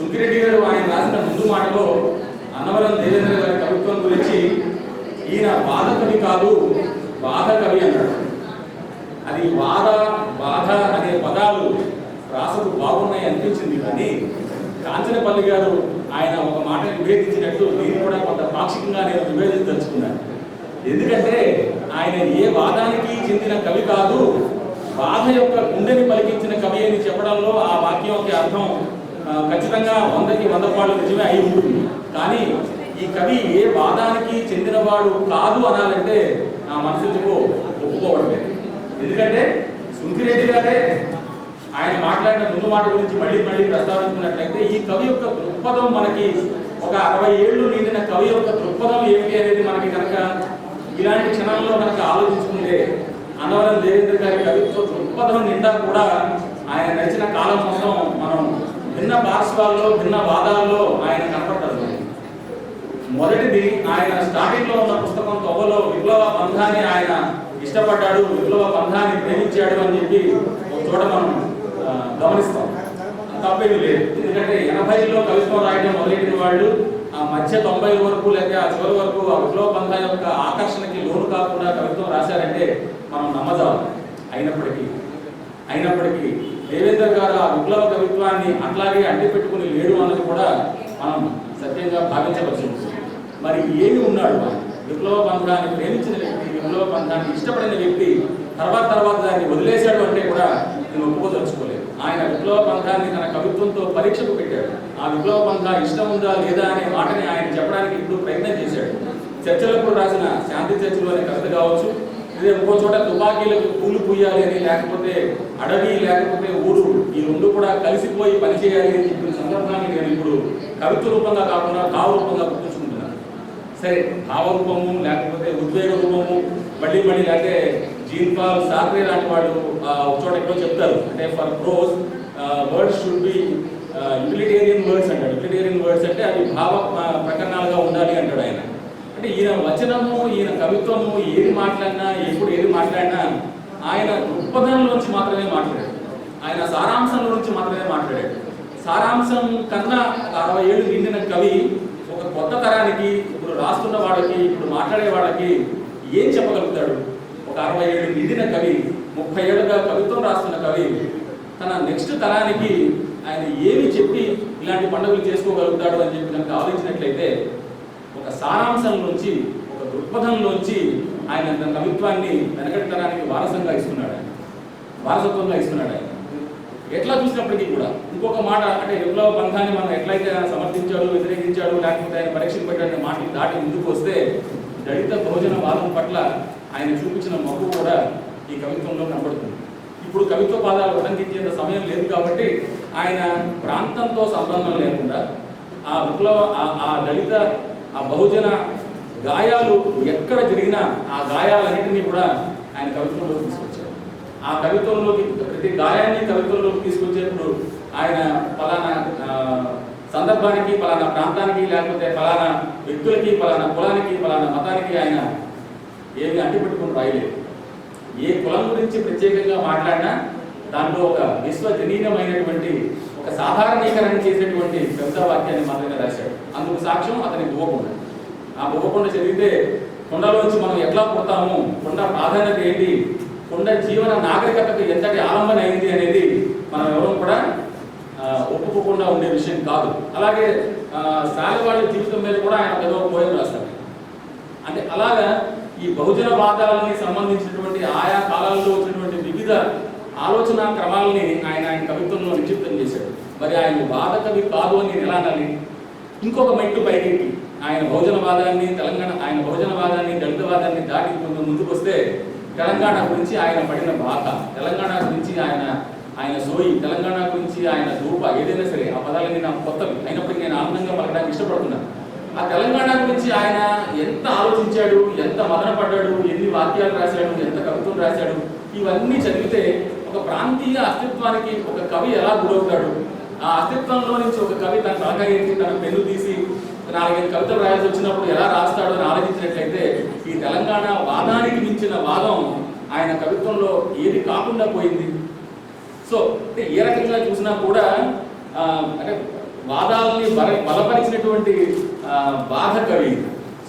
సుంకిరెడ్డి గారు ఆయన రాసిన ముందు మాటలో అన్నవరం దేవేంద్ర గారి కవిత్వం గురించి ఈయన బాధ కవి కాదు బాధ కవి అన్నాడు. అది వాద బాధ అనే పదాలు రాసకు బాగున్నాయి అనిపించింది కానీ కాంచనపల్లి గారు ఆయన ఒక మాట విభేదించినట్టు దీన్ని కూడా కొంత పాక్షికంగా నేను విభేదించదలుచుకున్నాను ఎందుకంటే ఆయన ఏ వాదానికి చెందిన కవి కాదు బాధ యొక్క గుండెని పలికించిన కవి అని చెప్పడంలో ఆ వాక్యం యొక్క అర్థం ఖచ్చితంగా వందకి వంద పాటలు నిజమే అయి ఉంటుంది. కానీ ఈ కవి ఏ వాదానికి చెందినవాడు కాదు అనాలంటే నా మనసుకు ఒప్పుకోవడం లేదు. ఎందుకంటే సుంకిరెడ్డి గారే ఆయన మాట్లాడిన ముందు మాట గురించి మళ్ళీ మళ్ళీ ప్రస్తావించినట్లయితే ఈ కవి యొక్క దృక్పథం మనకి ఒక అరవై ఏళ్ళు నిండిన కవి యొక్క దృక్పథం ఏమిటి అనేది మనకి కనుక ఇలాంటి క్షణంలో కనుక ఆలోచించుకుంటే అన్నవరం దేవేంద్ర గారి కవిత్వ దృక్పథం నిండా కూడా ఆయన నడిచిన కాలం మొత్తం మనం భిన్న పార్శ్వాల్లో భిన్న వాదాల్లో ఆయన కనపడ్డారు మొదటిది ఆయన స్టార్టింగ్లో ఉన్న పుస్తకం తొవ్వలో విప్లవ బంధాన్ని ఆయన ఇష్టపడ్డాడు విప్లవ బంధాన్ని ప్రేమించాడు అని చెప్పి ఒక చోట మనం గమనిస్తాం. తప్పేది లేదు. ఎందుకంటే ఎనభైలో కవిత్వం రాయడం మొదలెట్టిన వాళ్ళు ఆ మధ్య తొంభై వరకు లేక ఆ చివరి వరకు ఆ విప్లవ బంధం యొక్క ఆకర్షణకి లోను కాకుండా కవిత్వం రాశారంటే మనం నమ్మదాం అయినప్పటికీ అయినప్పటికీ దేవేందర్ గారు ఆ విప్లవ కవిత్వాన్ని అట్లాగే అంటి పెట్టుకుని లేడు అన్నది కూడా మనం సత్యంగా భావించవలసి ఉంటుంది మరి ఏమి ఉన్నాడు? విప్లవ బంధాన్ని ప్రేమించిన వ్యక్తి విప్లవ బంధాన్ని ఇష్టపడిన వ్యక్తి తర్వాత తర్వాత దాన్ని వదిలేశాడు అంటే కూడా నేను ఒప్పుకోదలుచుకోలేదు. ఆయన విప్లవ బంధాన్ని తన కవిత్వంతో పరీక్షకు పెట్టాడు. ఆ విప్లవ బంధ ఇష్టం ఉందా లేదా అనే మాటని ఆయన చెప్పడానికి ఇప్పుడు ప్రయత్నం చేశాడు. చర్చలకు రాసిన శాంతి చర్చలు అనే కవిత కావచ్చు ఇదే ఇంకో చోట తుపాకీలకు పూలు పూయాలి అని లేకపోతే అడవి లేకపోతే ఊరు ఈ రెండు కూడా కలిసిపోయి పనిచేయాలి అని చెప్పిన సందర్భాన్ని నేను ఇప్పుడు కవిత్వ రూపంగా కాకుండా భావ రూపంగా గుర్తుంచుకుంటున్నాను. సరే భావ రూపము లేకపోతే ఉద్వేగ రూపము మళ్ళీ మళ్ళీ లేకపోతే జీన్ పాల్ సార్వే లాంటి వాళ్ళు ఆ, ఒక చోట ఎక్కడో చెప్తారు. అంటే for prose words should be utilitarian words అంటారు. యూటిలిటేరియన్ వర్డ్స్ అంటే అవి భావ ప్రకరణాలుగా ఉండాలి. అంటే ఈయన వచనము ఈయన కవిత్వము ఏది మాట్లాడినా ఎప్పుడు ఏది మాట్లాడినా ఆయన దృక్పథంలోంచి మాత్రమే మాట్లాడాడు. ఆయన సారాంశంలో నుంచి మాత్రమే మాట్లాడాడు. సారాంశం కన్నా అరవై ఏళ్ళు నిండిన కవి ఒక కొత్త తరానికి ఇప్పుడు రాస్తున్న వాళ్ళకి ఇప్పుడు మాట్లాడే వాళ్ళకి ఏం చెప్పగలుగుతాడు? ఒక అరవై ఏళ్ళు నిండిన కవి ముప్పై ఏళ్ళుగా కవిత్వం రాస్తున్న కవి తన నెక్స్ట్ తరానికి ఆయన ఏమి చెప్పి ఇలాంటి పండుగలు చేసుకోగలుగుతాడు అని చెప్పి కనుక ఆలోచించినట్లయితే ఒక సారాంశంలోంచి ఒక దృక్పథంలోంచి ఆయన తన కవిత్వాన్ని వెనకటి తరానికి వారసంగా ఇస్తున్నాడు ఆయన. వారసత్వంగా ఇస్తున్నాడు ఆయన. ఎట్లా చూసినప్పటికీ కూడా ఇంకొక మాట అంటే విప్లవ బంధాన్ని మనం ఎట్లయితే ఆయన సమర్థించాడు వ్యతిరేకించాడు లేకపోతే ఆయన పరీక్షలు పెట్టాడనే మాటలు దాటి ముందుకు వస్తే దళిత భోజన వాదం పట్ల ఆయన చూపించిన మగ్గు కూడా ఈ కవిత్వంలో కనబడుతుంది. ఇప్పుడు కవిత్వ పాదాలు ఉటంకించేంత సమయం లేదు కాబట్టి ఆయన ప్రాంతంతో సంబంధం లేకుండా ఆ విప్లవ ఆ- ఆ దళిత ఆ బహుజన గాయాలు ఎక్కడ జరిగినా ఆ గాయాలన్నింటినీ కూడా ఆయన కవిత్వంలోకి తీసుకొచ్చారు. ఆ కవిత్వంలోకి ప్రతి గాయాన్ని కవిత్వంలోకి తీసుకొచ్చేటప్పుడు ఆయన ఫలానా సందర్భానికి ఫలానా ప్రాంతానికి లేకపోతే ఫలానా వ్యక్తులకి ఫలానా కులానికి ఫలానా మతానికి ఆయన ఏమి అంటిపెట్టుకుని రాయలేదు. ఏ కులం గురించి ప్రత్యేకంగా మాట్లాడినా దాంట్లో ఒక విశ్వజనీయమైనటువంటి ఒక సాధారణీకరణ చేసేటువంటి పెద్ద వాక్యాన్ని మాత్రమే రాశాడు. అందుకు సాక్ష్యం అతని భూవకొండ ఆ భూవకొండ చదివితే కొండలోంచి మనం ఎట్లా పుడతాము? కొండ ప్రాధాన్యత ఏంటి? కొండ జీవన నాగరికతకు ఎంతటి ఆలంబన అయింది అనేది మనం ఎవరూ కూడా ఒప్పుకోకుండా ఉండే విషయం కాదు. అలాగే ఆ, జీవితం మీద కూడా ఆయన ఏదో పోయం రాస్తాడు అంటే అలాగా ఈ బహుజన వాదాలని సంబంధించినటువంటి ఆయా కాలాల్లో వచ్చినటువంటి వివిధ ఆలోచన క్రమాలని ఆయన ఆయన కవిత్వంలో నిక్షిప్తం చేశాడు మరి ఆయన బాధ కవి కాదు అని నేను ఎలా అనాలి ఇంకొక మెట్టు పైకి ఆయన బహుజనవాదాన్ని తెలంగాణ ఆయన బహుజనవాదాన్ని దళితవాదాన్ని దాటి కొంచెం ముందుకు వస్తే తెలంగాణ గురించి ఆయన పడిన బాధ తెలంగాణ గురించి ఆయన ఆయన సోయి తెలంగాణ గురించి ఆయన దూప ఏదైనా సరే ఆ పదాలన్నీ నాకు కొత్తవి. అయినప్పటికీ నేను ఆనందంగా పలకడానికి ఇష్టపడుతున్నాను ఆ తెలంగాణ గురించి ఆయన ఎంత ఆలోచించాడు ఎంత మదన పడ్డాడు ఎన్ని వాక్యాలు రాశాడు ఎంత కవిత్వం రాశాడు ఇవన్నీ చదివితే ఒక ప్రాంతీయ అస్తిత్వానికి ఒక కవి ఎలా గురవుతాడు? ఆ అస్తిత్వంలో నుంచి ఒక కవి తన తలకాయ తన పెన్ను తీసి నాలుగైదు కవితలు రాయాల్సి వచ్చినప్పుడు ఎలా రాస్తాడో అని ఆలోచించినట్లయితే ఈ తెలంగాణ వాదానికి మించిన వాదం ఆయన కవిత్వంలో ఏది కాకుండా పోయింది. సో అంటే ఏ రకంగా చూసినా కూడా అంటే వాదాలని బల బలపరిచినటువంటి బాధ కవి.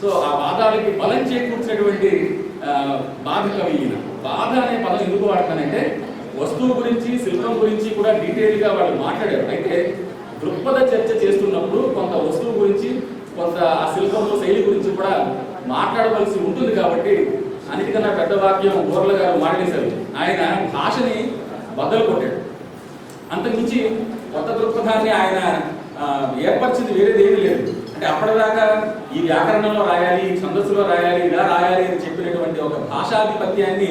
సో ఆ వాదాలకి బలం చేకూర్చినటువంటి బాధ కవి ఈయన. బాధ అనే పదం ఎందుకు వాడతానంటే వస్తువు గురించి శిల్పం గురించి కూడా డీటెయిల్గా వాళ్ళు మాట్లాడారు. అయితే దృక్పథ చర్చ చేస్తున్నప్పుడు కొంత వస్తువు గురించి కొంత ఆ శిల్పంలో శైలి గురించి కూడా మాట్లాడవలసి ఉంటుంది కాబట్టి అన్నిటికన్నా పెద్ద వాక్యం గోర్ల గారు మాట్లాడేశారు. ఆయన భాషని బద్దలు కొట్టాడు అంతకుమించి కొత్త దృక్పథాన్ని ఆయన ఏర్పరిచింది వేరేది ఏమీ లేదు. అంటే అప్పటిదాకా ఈ వ్యాకరణంలో రాయాలి ఈ ఛందస్సులో రాయాలి ఇలా రాయాలి అని చెప్పినటువంటి ఒక భాషాధిపత్యాన్ని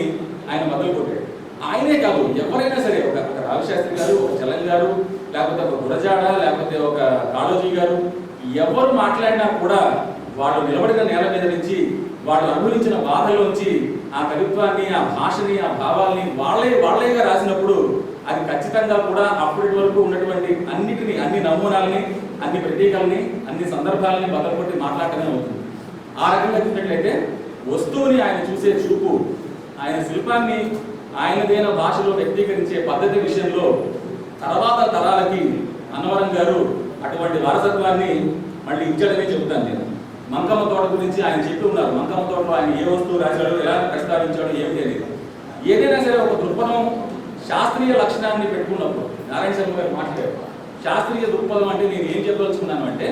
ఆయన మొదలు కొట్టాడు ఆయనే కాదు ఎవరైనా సరే ఒక ఒక రావిశాస్త్రి గారు ఒక చలం గారు లేకపోతే ఒక గురజాడ లేకపోతే ఒక కాళోజీ గారు ఎవరు మాట్లాడినా కూడా వాళ్ళు నిలబడిన నేల మీద నుంచి వాళ్ళు అనుభవించిన బాధలోంచి ఆ కవిత్వాన్ని ఆ భాషని ఆ భావాల్ని వాళ్ళే వాళ్ళేగా రాసినప్పుడు అది ఖచ్చితంగా కూడా అప్పటి వరకు ఉన్నటువంటి అన్నిటిని అన్ని నమూనాలని అన్ని ప్రతీకల్ని అన్ని సందర్భాలని బదలకొట్టి మాట్లాడటమే అవుతుంది. ఆ రకంగా చూసినట్లయితే వస్తువుని ఆయన చూసే చూపు ఆయన శిల్పాన్ని ఆయనదైన భాషలో వ్యక్తీకరించే పద్ధతి విషయంలో తర్వాత తరాలకి అన్నవరం గారు అటువంటి వారసత్వాన్ని మళ్ళీ ఇచ్చాడని చెబుతాను నేను. మంకమ్మ తోట గురించి ఆయన చెప్పి ఉన్నారు. మంకమ్మ తోటలో ఆయన ఏ వస్తువు రాశాడు ఎలా ప్రస్తావించాడు ఏమిటి తెలియదు. ఏదైనా సరే ఒక దృక్పథం శాస్త్రీయ లక్షణాన్ని పెట్టుకున్నప్పుడు నారాయణ శర్మ గారు మాట్లాడారు. శాస్త్రీయ దృక్పథం అంటే నేను ఏం చెప్పదలుచుకున్నాను అంటే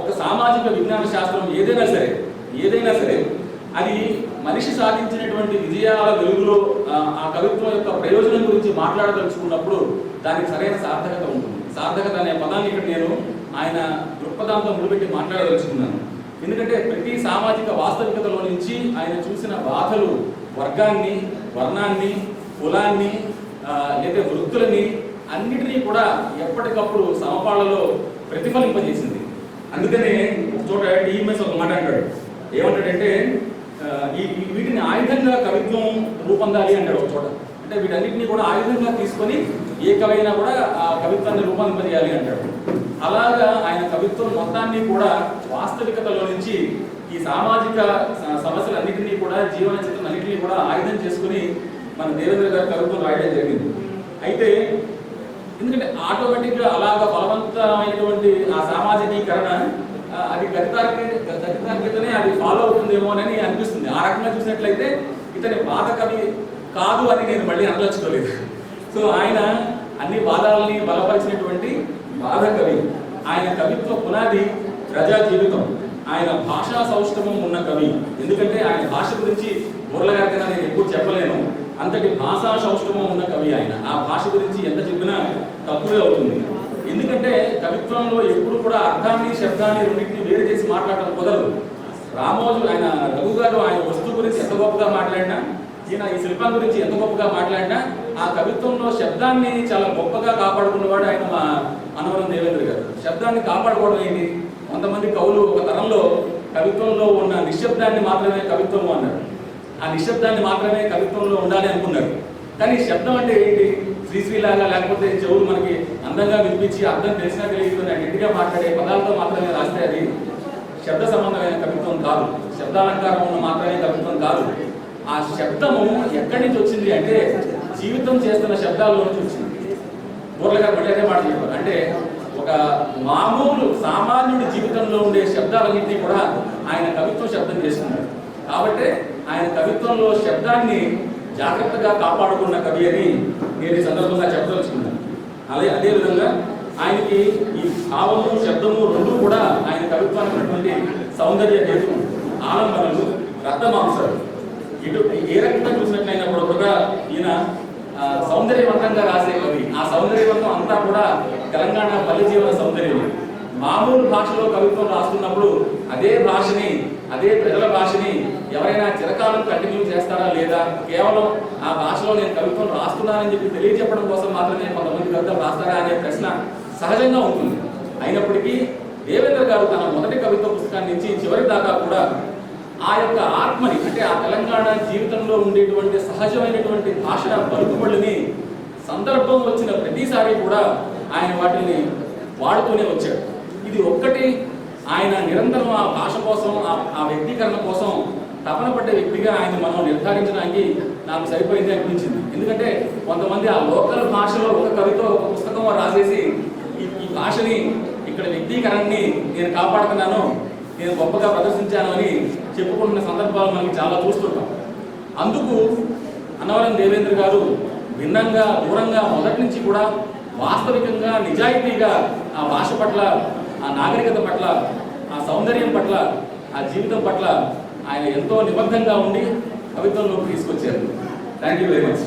ఒక సామాజిక విజ్ఞాన శాస్త్రం ఏదైనా సరే ఏదైనా సరే అది మనిషి సాధించినటువంటి విజయాల వెలుగులో ఆ, కవిత్వం యొక్క ప్రయోజనం గురించి మాట్లాడదలుచుకున్నప్పుడు దానికి సరైన సార్థకత ఉంటుంది. సార్థకత అనే పదాన్ని ఇక్కడ నేను ఆయన దృక్పథంతో ముడిపెట్టి మాట్లాడదలుచుకున్నాను. ఎందుకంటే ప్రతి సామాజిక వాస్తవికతలో నుంచి ఆయన చూసిన బాధలు వర్గాన్ని వర్ణాన్ని కులాన్ని లేదా వృత్తులని అన్నిటినీ కూడా ఎప్పటికప్పుడు సమపాళ్ళలో ప్రతిఫలింపజేసింది. అందుకనే ఒక చోట టీఎంఎస్ ఒక మాట అంటాడు. ఏమంటాడంటే ఈ వీటిని ఆయుధంగా కవిత్వం రూపొందాలి అంటాడు ఒక చోట. అంటే వీటన్నిటిని కూడా ఆయుధంగా తీసుకొని ఏ కవైనా కూడా ఆ కవిత్వాన్ని రూపొందింపజేయాలి అంటాడు అలాగా ఆయన కవిత్వం మొత్తాన్ని కూడా వాస్తవికతలో నుంచి ఈ సామాజిక సమస్యలన్నింటినీ కూడా జీవన చిత్రం అన్నింటినీ కూడా ఆయుధం చేసుకుని మన దేవేంద్ర గారి కవిత్వం రాయడం జరిగింది. అయితే ఎందుకంటే ఆటోమేటిక్గా అలాగ బలవంతమైనటువంటి ఆ సామాజికీకరణ అది గతితార్కి గతితార్కితనే అది ఫాలో అవుతుందేమో అని అనిపిస్తుంది. ఆ రకంగా చూసినట్లయితే ఇతని బాధ కవి కాదు అని నేను మళ్ళీ అనదలుచుకోలేదు. సో ఆయన అన్ని వాదాలని బలపరిచినటువంటి బాధ కవి. ఆయన కవిత్వ పునాది ప్రజా జీవితం. ఆయన భాషా సౌష్ఠవం ఉన్న కవి. ఎందుకంటే ఆయన భాష గురించి ఊర్ల గారి నేను ఎప్పుడు చెప్పలేను. అంతటి భాషా సౌష్ఠవం ఉన్న కవి ఆయన. ఆ భాష గురించి ఎంత చెప్పినా తక్కువే అవుతుంది. ఎందుకంటే కవిత్వంలో ఎప్పుడు కూడా అర్థాన్ని శబ్దాన్ని రెండింటిని వేరు చేసి మాట్లాడటం కుదరదు. రామోజు ఆయన రఘు గారు ఆయన వస్తువు గురించి ఎంత గొప్పగా మాట్లాడినా ఈయన ఈ శిల్పం గురించి ఎంత గొప్పగా మాట్లాడినా ఆ కవిత్వంలో శబ్దాన్ని చాలా గొప్పగా కాపాడుకున్నవాడు ఆయన మా అనవరం దేవేంద్ర గారు. శబ్దాన్ని కాపాడుకోవడం ఏంటి? కొంతమంది కవులు ఒక తరంలో కవిత్వంలో ఉన్న నిశ్శబ్దాన్ని మాత్రమే కవిత్వము అన్నారు. ఆ నిశ్శబ్దాన్ని మాత్రమే కవిత్వంలో ఉండాలి అనుకున్నారు. కానీ శబ్దం అంటే ఏంటి? శ్రీశ్రీలాగా లేకపోతే చెవులు మనకి అందంగా వినిపించి అర్థం తెలిసినా తెలియకుండా గట్టిగా మాట్లాడే పదాలతో మాత్రమే రాస్తే అది శబ్ద సంబంధం కాదు. శబ్దాలంకారం ఉన్న మాత్రమే కవిత్వం కాదు. ఆ శబ్దము ఎక్కడి నుంచి వచ్చింది అంటే జీవితం చేస్తున్న శబ్దాల్లో నుంచి వచ్చింది. బోర్లగారు మళ్ళీ అదే మాట చెప్పారు. అంటే ఒక మామూలు సామాన్యుడి జీవితంలో ఉండే శబ్దాలన్నింటినీ కూడా ఆయన కవిత్వం శబ్దం చేసుకున్నాడు కాబట్టి ఆయన కవిత్వంలో శబ్దాన్ని జాగ్రత్తగా కాపాడుకున్న కవి అని నేను ఈ సందర్భంగా చెప్పదలుచుకున్నాను. అదే అదే విధంగా ఆయనకి ఈ భావము శబ్దము రెండు కూడా ఆయన కవిత్వానికి సౌందర్య హేతు ఆలంబనలు రక్తమాంసాలు ఇటు ఏ రకంగా చూసినట్లయినప్పుడు కూడా ఈయన సౌందర్యవంతంగా రాసేవారి ఆ సౌందర్యవంతం అంతా కూడా తెలంగాణ పల్లె జీవన సౌందర్యం మామూలు భాషలో కవిత్వం రాస్తున్నప్పుడు అదే భాషని అదే ప్రజల భాషని ఎవరైనా చిరకాలం కంటిన్యూ చేస్తారా లేదా? కేవలం ఆ భాషలో నేను కవిత్వం రాస్తున్నానని చెప్పి తెలియజెప్పడం కోసం మాత్రమే కొంతమంది కవితలు రాస్తారా అనే ప్రశ్న సహజంగా ఉంటుంది. అయినప్పటికీ దేవేంద్ర గారు తన మొదటి కవిత్వ పుస్తకాన్ని నుంచి చివరి దాకా కూడా ఆ యొక్క ఆత్మని అంటే ఆ తెలంగాణ జీవితంలో ఉండేటువంటి సహజమైనటువంటి భాష పలుకుబడులని సందర్భం వచ్చిన ప్రతిసారి కూడా ఆయన వాటిని వాడుతూనే వచ్చాడు. ఇది ఒక్కటి. ఆయన నిరంతరం ఆ భాష కోసం ఆ- ఆ వ్యక్తీకరణ కోసం తపన పడ్డ వ్యక్తిగా ఆయన మనం నిర్ధారించడానికి నాకు సరిపోయింది అనిపించింది. ఎందుకంటే కొంతమంది ఆ లోకల్ భాషలో ఒక కవిత ఒక పుస్తకం రాసేసి భాషని ఇక్కడ వ్యక్తీకరణని నేను కాపాడుతున్నాను నేను గొప్పగా ప్రదర్శించాను అని చెప్పుకుంటున్న సందర్భాలు మనకి చాలా చూస్తుంటాం. అందుకు అన్నవరం దేవేంద్ర గారు భిన్నంగా దూరంగా మొదటి నుంచి కూడా వాస్తవికంగా నిజాయితీగా ఆ భాష పట్ల ఆ నాగరికత పట్ల ఆ సౌందర్యం పట్ల ఆ జీవితం పట్ల ఆయన ఎంతో నిబద్ధంగా ఉండి కవిత్వంలోకి తీసుకొచ్చారు. Thank you very much